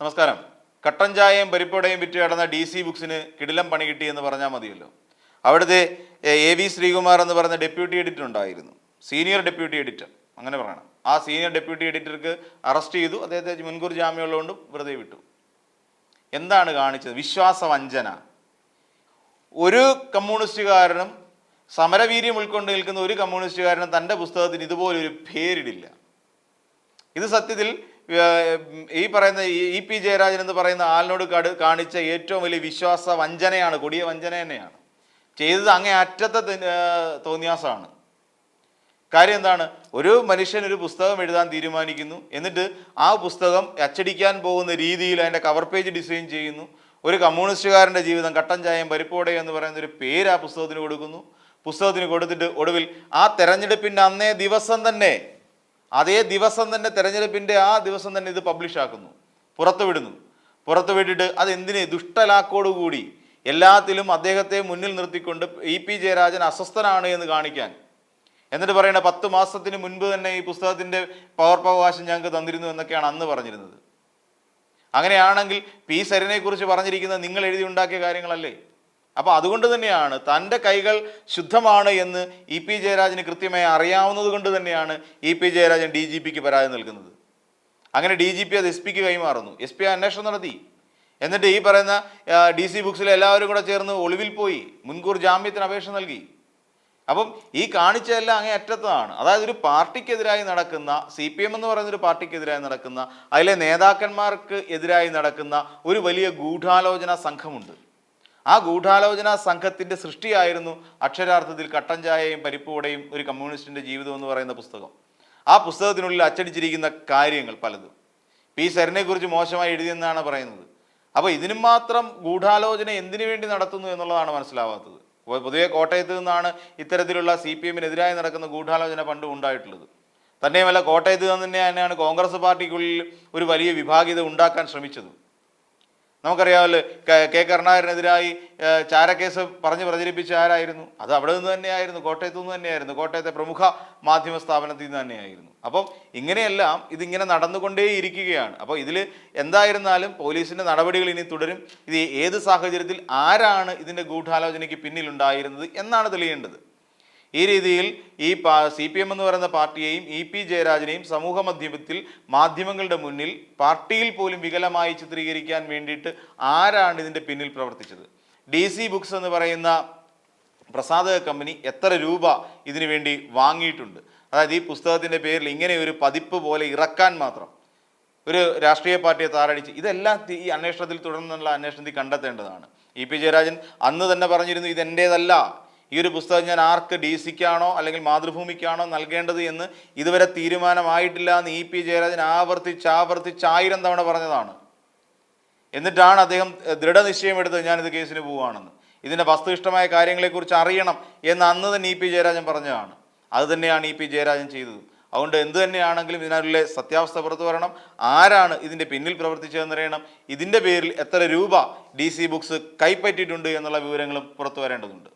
നമസ്കാരം. കട്ടൻ ചായയും പരിപ്പോടയും വിറ്റ് കിടന്ന ഡി സി ബുക്സിന് കിടിലം പണി കിട്ടി എന്ന് പറഞ്ഞാൽ മതിയല്ലോ. അവിടുത്തെ എ വി ശ്രീകുമാർ എന്ന് പറയുന്ന ഡെപ്യൂട്ടി എഡിറ്റർ ഉണ്ടായിരുന്നു. Senior deputy editor. അങ്ങനെ പറയണം. ആ സീനിയർ ഡെപ്യൂട്ടി എഡിറ്റർക്ക് അറസ്റ്റ് ചെയ്തു. അദ്ദേഹത്തെ മുൻകൂർ ജാമ്യമുള്ളതുകൊണ്ട് വെറുതെ വിട്ടു. എന്താണ് കാണിച്ചത്? വിശ്വാസവഞ്ചന. ഒരു കമ്മ്യൂണിസ്റ്റുകാരനും സമരവീര്യം ഉൾക്കൊണ്ട് നിൽക്കുന്ന ഒരു കമ്മ്യൂണിസ്റ്റുകാരനും തന്റെ പുസ്തകത്തിന് ഇതുപോലൊരു പേരിടില്ല. ഇത് സത്യത്തിൽ ഈ പറയുന്ന ഇ പി ജയരാജൻ എന്ന് പറയുന്ന ആളിനോട് കട് കാണിച്ച ഏറ്റവും വലിയ വിശ്വാസ വഞ്ചനയാണ് കൊടിയ വഞ്ചന തന്നെയാണ്. ചെയ്തത് അങ്ങേ അറ്റത്തെ തോന്നിയാസമാണ് കാര്യം എന്താണ്? ഒരു മനുഷ്യൻ ഒരു പുസ്തകം എഴുതാൻ തീരുമാനിക്കുന്നു എന്നിട്ട് ആ പുസ്തകം അച്ചടിക്കാൻ പോകുന്ന രീതിയിൽ അതിന്റെ കവർ പേജ് ഡിസൈൻ ചെയ്യുന്നു. ഒരു കമ്മ്യൂണിസ്റ്റുകാരന്റെ ജീവിതം കട്ടൻ ചായം പരിപ്പോടെ എന്ന് പറയുന്ന ഒരു പേര് ആ പുസ്തകത്തിന് കൊടുക്കുന്നു. പുസ്തകത്തിന് കൊടുത്തിട്ട് ഒടുവിൽ ആ തെരഞ്ഞെടുപ്പിന്റെ അന്നേ ദിവസം തന്നെ അതേ ദിവസം തന്നെ തെരഞ്ഞെടുപ്പിന്റെ ആ ദിവസം തന്നെ ഇത് പബ്ലിഷ് ആക്കുന്നു. പുറത്തുവിടുന്നു പുറത്തുവിട്ടിട്ട് അത് എന്തിന്? ദുഷ്ടലാക്കോടുകൂടി എല്ലാത്തിലും അദ്ദേഹത്തെ മുന്നിൽ നിർത്തിക്കൊണ്ട് ഇ പി ജയരാജൻ അസ്വസ്ഥനാണ് എന്ന് കാണിക്കാൻ. എന്നിട്ട് പറയണ പത്ത് മാസത്തിന് മുൻപ് തന്നെ ഈ പുസ്തകത്തിന്റെ പകർപ്പവകാശം ഞങ്ങൾക്ക് തന്നിരുന്നു എന്നൊക്കെയാണ് അന്ന് പറഞ്ഞിരുന്നത്. അങ്ങനെയാണെങ്കിൽ പി സരനെക്കുറിച്ച് കുറിച്ച് പറഞ്ഞിരിക്കുന്നത് നിങ്ങൾ എഴുതി ഉണ്ടാക്കിയ കാര്യങ്ങളല്ലേ? അപ്പൊ അതുകൊണ്ട് തന്നെയാണ് തന്റെ കൈകൾ ശുദ്ധമാണ് എന്ന് ഇ പി ജയരാജന് കൃത്യമായി അറിയാവുന്നത് കൊണ്ട് തന്നെയാണ് E P Jayarajan D G പിക്ക് പരാതി നൽകുന്നത്. അങ്ങനെ ഡി ജി പി അത് എസ് പിക്ക് കൈമാറുന്നു. എസ് പി അന്വേഷണം നടത്തി. എന്നിട്ട് ഈ പറയുന്ന ഡി സി ബുക്സിൽ എല്ലാവരും കൂടെ ചേർന്ന് ഒളിവിൽ പോയി മുൻകൂർ ജാമ്യത്തിന് അപേക്ഷ നൽകി. അപ്പം ഈ കാണിച്ചതെല്ലാം അങ്ങേ അറ്റത്താണ്. അതായത് ഒരു പാർട്ടിക്കെതിരായി നടക്കുന്ന സി പി എം എന്ന് പറയുന്ന ഒരു പാർട്ടിക്കെതിരായി നടക്കുന്ന അതിലെ നേതാക്കന്മാർക്ക് എതിരായി നടക്കുന്ന ഒരു വലിയ ഗൂഢാലോചന സംഘമുണ്ട്. ആ ഗൂഢാലോചന സംഘത്തിന്റെ സൃഷ്ടിയായിരുന്നു അക്ഷരാർത്ഥത്തിൽ കട്ടൻ ചായയും പരിപ്പുവടയും ഒരു കമ്മ്യൂണിസ്റ്റിന്റെ ജീവിതം എന്ന് പറയുന്ന പുസ്തകം. ആ പുസ്തകത്തിനുള്ളിൽ അച്ചടിച്ചിരിക്കുന്ന കാര്യങ്ങൾ പലതും. പി സരനെ കുറിച്ച് മോശമായി എഴുതിയെന്നാണ് പറയുന്നത്. അപ്പോൾ ഇതിനും മാത്രം ഗൂഢാലോചന എന്തിനു വേണ്ടി നടത്തുന്നു എന്നുള്ളതാണ് മനസ്സിലാവാത്തത്. പൊതുവെ കോട്ടയത്ത് നിന്നാണ് ഇത്തരത്തിലുള്ള സി പി എമ്മിനെതിരായി നടക്കുന്ന ഗൂഢാലോചന പണ്ട് ഉണ്ടായിട്ടുള്ളത്. തന്നെയുമല്ല കോട്ടയത്ത് നിന്ന് തന്നെ തന്നെയാണ് കോൺഗ്രസ് പാർട്ടിക്കുള്ളിൽ ഒരു വലിയ വിഭാഗീയത ഉണ്ടാക്കാൻ ശ്രമിച്ചതും. നമുക്കറിയാമല്ലോ കെ- കരുണാകരനെതിരായി ചാരക്കേസ് പറഞ്ഞ് പ്രചരിപ്പിച്ച ആരായിരുന്നു? അത് അവിടെ നിന്ന് തന്നെയായിരുന്നു കോട്ടയത്തു നിന്ന് തന്നെയായിരുന്നു. കോട്ടയത്തെ പ്രമുഖ മാധ്യമ സ്ഥാപനത്തിൽ നിന്ന് തന്നെയായിരുന്നു. അപ്പം ഇങ്ങനെയെല്ലാം ഇതിങ്ങനെ നടന്നുകൊണ്ടേ ഇരിക്കുകയാണ് അപ്പോൾ ഇതിൽ എന്തായിരുന്നാലും പോലീസിന്റെ നടപടികൾ ഇനി തുടരും. ഇത് ഏത് സാഹചര്യത്തിൽ ആരാണ് ഇതിന്റെ ഗൂഢാലോചനയ്ക്ക് പിന്നിലുണ്ടായിരുന്നത് എന്നാണ് തെളിയേണ്ടത്. ഈ രീതിയിൽ ഈ സി പി എം എന്ന് പറയുന്ന പാർട്ടിയെയും ഇ പി ജയരാജനെയും സമൂഹ മധ്യമത്തിൽ മാധ്യമങ്ങളുടെ മുന്നിൽ പാർട്ടിയിൽ പോലും വികലമായി ചിത്രീകരിക്കാൻ വേണ്ടിയിട്ട് ആരാണ് ഇതിന്റെ പിന്നിൽ പ്രവർത്തിച്ചത്? ഡി സി ബുക്സ് എന്ന് പറയുന്ന പ്രസാദക കമ്പനി എത്ര രൂപ ഇതിനു വേണ്ടി വാങ്ങിയിട്ടുണ്ട്? അതായത് ഈ പുസ്തകത്തിന്റെ പേരിൽ ഇങ്ങനെ ഒരു പതിപ്പ് പോലെ ഇറക്കാൻ മാത്രം ഒരു രാഷ്ട്രീയ പാർട്ടിയെ താറടിച്ച് ഇതെല്ലാം ഈ അന്വേഷണത്തിൽ തുടർന്നുള്ള അന്വേഷണത്തിൽ കണ്ടെത്തേണ്ടതാണ്. ഇ പി ജയരാജൻ അന്ന് തന്നെ പറഞ്ഞിരുന്നു ഇത് എന്റേതല്ല ഈ ഒരു പുസ്തകം ഞാൻ ആർക്ക് ഡി സിക്കാണോ അല്ലെങ്കിൽ മാതൃഭൂമിക്കാണോ നൽകേണ്ടത് എന്ന് ഇതുവരെ തീരുമാനമായിട്ടില്ല എന്ന് ഇ പി ജയരാജൻ ആവർത്തിച്ച് ആവർത്തിച്ച് ആയിരം തവണ പറഞ്ഞതാണ്. എന്നിട്ടാണ് അദ്ദേഹം ദൃഢനിശ്ചയം എടുത്തത് ഞാനിത് കേസിന് പോവുകയാണെന്ന്. ഇതിന്റെ വസ്തുനിഷ്ഠമായ കാര്യങ്ങളെക്കുറിച്ച് അറിയണം എന്ന് അന്ന് തന്നെ ഇ പി ജയരാജൻ പറഞ്ഞതാണ്. അത് തന്നെയാണ് ഇ പി ജയരാജൻ ചെയ്തത്. അതുകൊണ്ട് എന്ത് തന്നെയാണെങ്കിലും ഇതിനുള്ള സത്യാവസ്ഥ പുറത്തു വരണം. ആരാണ് ഇതിന്റെ പിന്നിൽ പ്രവർത്തിച്ചതെന്നറിയണം ഇതിന്റെ പേരിൽ എത്ര രൂപ ഡി സി ബുക്സ് കൈപ്പറ്റിയിട്ടുണ്ട് എന്നുള്ള വിവരങ്ങളും പുറത്തു വരേണ്ടതുണ്ട്.